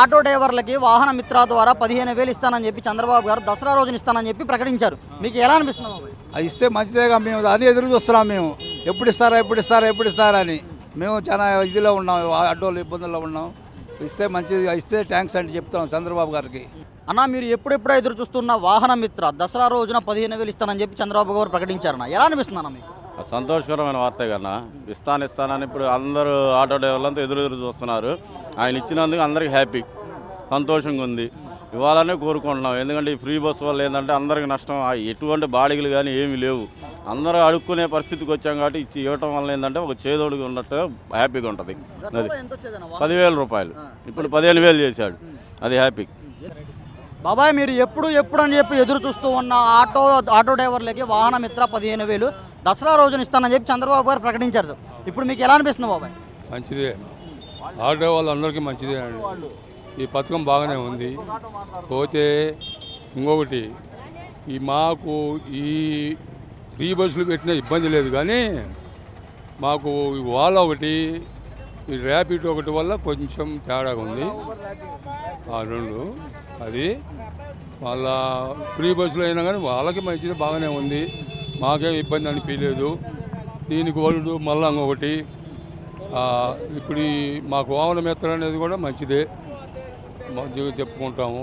Auto డ్రైవర్లకి వాహన మిత్ర ద్వారా పదిహేను వేలు ఇస్తానని చెప్పి చంద్రబాబు గారు దసరా రోజున ఇస్తానని చెప్పి ప్రకటించారు. మీకు ఎలా అనిపిస్తుంది అది ఇస్తే మంచిదేగా మేము అది ఎదురు చూస్తున్నాం మేము. ఎప్పుడు ఇస్తారా ఎప్పుడు ఇస్తారా ఎప్పుడు ఇస్తారా అని. మేము చాలా ఇదిలో ఉన్నాం అడ్డోళ్ళు ఇబ్బందుల్లో ఉన్నాం. ఇస్తే మంచిది ఇస్తే థ్యాంక్స్ అంటే చెప్తున్నాం చంద్రబాబు గారికి. అన్న మీరు ఎప్పుడెప్పుడో ఎదురు చూస్తున్న వాహన మిత్ర దసరా రోజున పదిహేను వేలు ఇస్తానని చెప్పి చంద్రబాబు గారు ప్రకటించారన్న ఎలా అనిపిస్తుంది అన్న మీకు? సంతోషకరమైన వార్త కన్నా ఇస్తాను ఇస్తానని ఇప్పుడు అందరూ ఆటో డ్రైవర్లంతా ఎదురు ఎదురు చూస్తున్నారు. ఆయన ఇచ్చినందుకు అందరికి హ్యాపీ సంతోషంగా ఉంది. ఇవ్వాలనే కోరుకుంటున్నాం. ఎందుకంటే ఈ ఫ్రీ బస్ వల్ల ఏంటంటే అందరికి నష్టం. ఎటువంటి బాడిగలు కానీ ఏమీ లేవు. అందరూ అడుక్కునే పరిస్థితికి వచ్చాం కాబట్టి ఇచ్చి ఇవ్వటం వల్ల ఏంటంటే ఒక చేదోడుగా ఉన్నట్టు హ్యాపీగా ఉంటుంది. అది పదివేల రూపాయలు. ఇప్పుడు పదిహేను వేలు చేశాడు. అది హ్యాపీ. బాబాయ్ మీరు ఎప్పుడు ఎప్పుడు అని చెప్పి ఎదురు చూస్తూ ఉన్న ఆటో ఆటో డ్రైవర్లకి వాహన మిత్ర పదిహేను వేలు. దసరా రోజున ఇస్తానని చెప్పి చంద్రబాబు గారు ప్రకటించారు ఇప్పుడు మీకు ఎలా అనిపిస్తుంది బాబాయ్? మంచిదే. ఆటో వాళ్ళందరికీ మంచిదే అండి. ఈ పథకం బాగానే ఉంది. పోతే ఇంకొకటి ఈ మాకు ఈ ఫ్రీ బస్సులు పెట్టిన ఇబ్బంది లేదు కానీ మాకు వాల్ వాళ్ళ ఒకటి ఈ ర్యాపిడ్ ఒకటి వల్ల కొంచెం తేడాగా ఉంది. ఆ రెండు. అది వాళ్ళ ఫ్రీ బస్సులు అయినా కానీ వాళ్ళకి మంచిది బాగానే ఉంది. మాకేం ఇబ్బంది అనిపించలేదు. దీనికి వరుడు మళ్ళా ఇంకొకటి ఆ, ఇప్పుడు ఈ మాకు వాహన మెత్తలు అనేది కూడా మంచిదే. మంచిగా చెప్పుకుంటాము.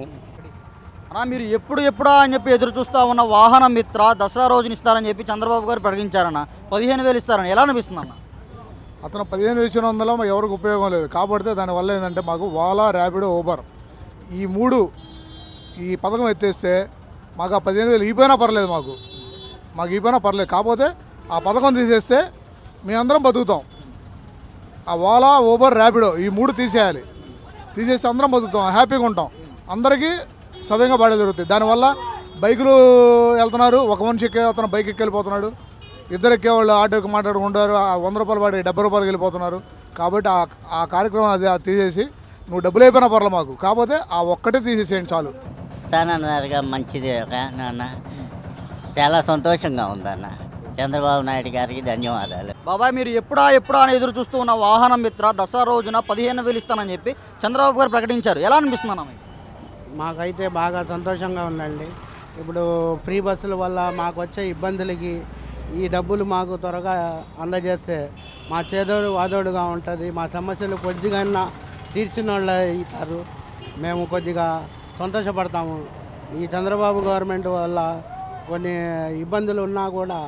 అన్నా మీరు ఎప్పుడు ఎప్పుడా అని చెప్పి ఎదురు చూస్తూ ఉన్న వాహన మిత్ర దసరా రోజున ఇస్తారని చెప్పి చంద్రబాబు గారు ప్రకటించారన్న. పదిహేను వేలు ఇస్తారని ఎలా అనిపిస్తుంది అన్న? అతను పదిహేను ఇచ్చిన వందల ఎవరికి ఉపయోగం లేదు. కాబట్టి దానివల్ల ఏంటంటే మాకు వాలా ర్యాపిడో ఊబర్ ఈ మూడు ఈ పథకం ఎత్తేస్తే మాకు ఆ పదిహేను వేలు ఇపోయినా పర్లేదు మాకు. మాకు ఇవ్వనా పర్లేదు. కాకపోతే ఆ పథకం తీసేస్తే మేమందరం బతుకుతాం. ఆ ఓలా ఊబర్ ర్యాపిడో ఈ మూడు తీసేయాలి. తీసేసి అందరం బతుకుతాం. హ్యాపీగా ఉంటాం. అందరికీ సవ్యంగా పడే జరుగుతుంది దానివల్ల బైకులు వెళ్తున్నారు. ఒక మనిషి ఎక్కే అతను బైక్ ఎక్కెళ్ళిపోతున్నాడు ఇద్దరు ఎక్కేవాళ్ళు ఆటోకి మాట్లాడుకుంటారు ఆ వంద రూపాయలు పడి డెబ్బై రూపాయలకి వెళ్ళిపోతున్నారు. కాబట్టి ఆ ఆ కార్యక్రమం అది తీసేసి నువ్వు డబ్బులు అయిపోయినా పర్లేదు మాకు. కాకపోతే ఆ ఒక్కటే తీసేసేయండి చాలు. ఇస్తానన్నారుగా మంచిదే ఒక నాన్న. చాలా సంతోషంగా ఉందన్న. చంద్రబాబు నాయుడు గారికి ధన్యవాదాలు. బాబాయ్ మీరు ఎప్పుడా ఎప్పుడా అని ఎదురు చూస్తూ ఉన్న వాహన మిత్ర దసరా రోజున పదిహేను వేలు ఇస్తానని చెప్పి చంద్రబాబు గారు ప్రకటించారు. ఎలా మీకు? మాకైతే బాగా సంతోషంగా ఉందండి. ఇప్పుడు ఫ్రీ బస్సుల వల్ల మాకు వచ్చే ఇబ్బందులకి ఈ డబ్బులు మాకు త్వరగా అందజేస్తే మా చేదోడు వాదోడుగా ఉంటుంది. మా సమస్యలు కొద్దిగా తీర్చిన వాళ్ళు అవుతారు. మేము కొద్దిగా సంతోషపడతాము. ఈ చంద్రబాబు గవర్నమెంట్ వల్ల కొన్ని ఇబ్బందులు ఉన్నా కూడా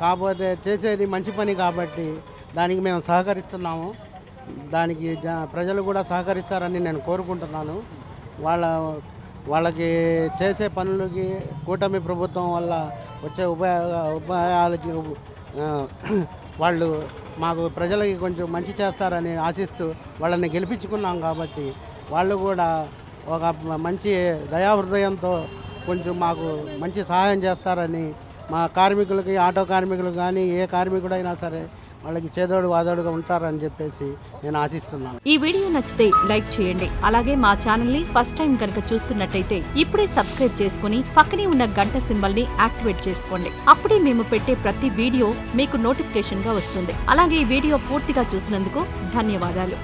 కాకపోతే చేసేది మంచి పని కాబట్టి దానికి మేము సహకరిస్తున్నాము. దానికి జ- ప్రజలు కూడా సహకరిస్తారని నేను కోరుకుంటున్నాను. వాళ్ళ వాళ్ళకి చేసే పనులకి కూటమి ప్రభుత్వం వల్ల వచ్చే ఉపయోగ ఉపాయాలకి వాళ్ళు మాకు ప్రజలకి కొంచెం మంచి చేస్తారని ఆశిస్తూ వాళ్ళని గెలిపించుకున్నాం కాబట్టి వాళ్ళు కూడా ఒక మంచి దయాహృదయంతో కొంచెం మాకు మంచి సహాయం చేస్తారని మా కార్మికులకి ఆటో కార్మికులకు కానీ ఏ కార్మికుడైనా సరే వాళ్ళకి చేదోడు వాదోడుగా ఉంటారని చెప్పేసి నేను ఆశిస్తున్నాను. ఈ వీడియో నచ్చితే లైక్ చేయండి. అలాగే మా ఛానల్ని ఫస్ట్ టైం కనుక చూస్తున్నట్టయితే ఇప్పుడే సబ్స్క్రైబ్ చేసుకుని పక్కనే ఉన్న గంట సింబల్ని యాక్టివేట్ చేసుకోండి. అప్పుడే మేము పెట్టే ప్రతి వీడియో మీకు నోటిఫికేషన్గా వస్తుంది. అలాగే ఈ వీడియో పూర్తిగా చూసినందుకు ధన్యవాదాలు.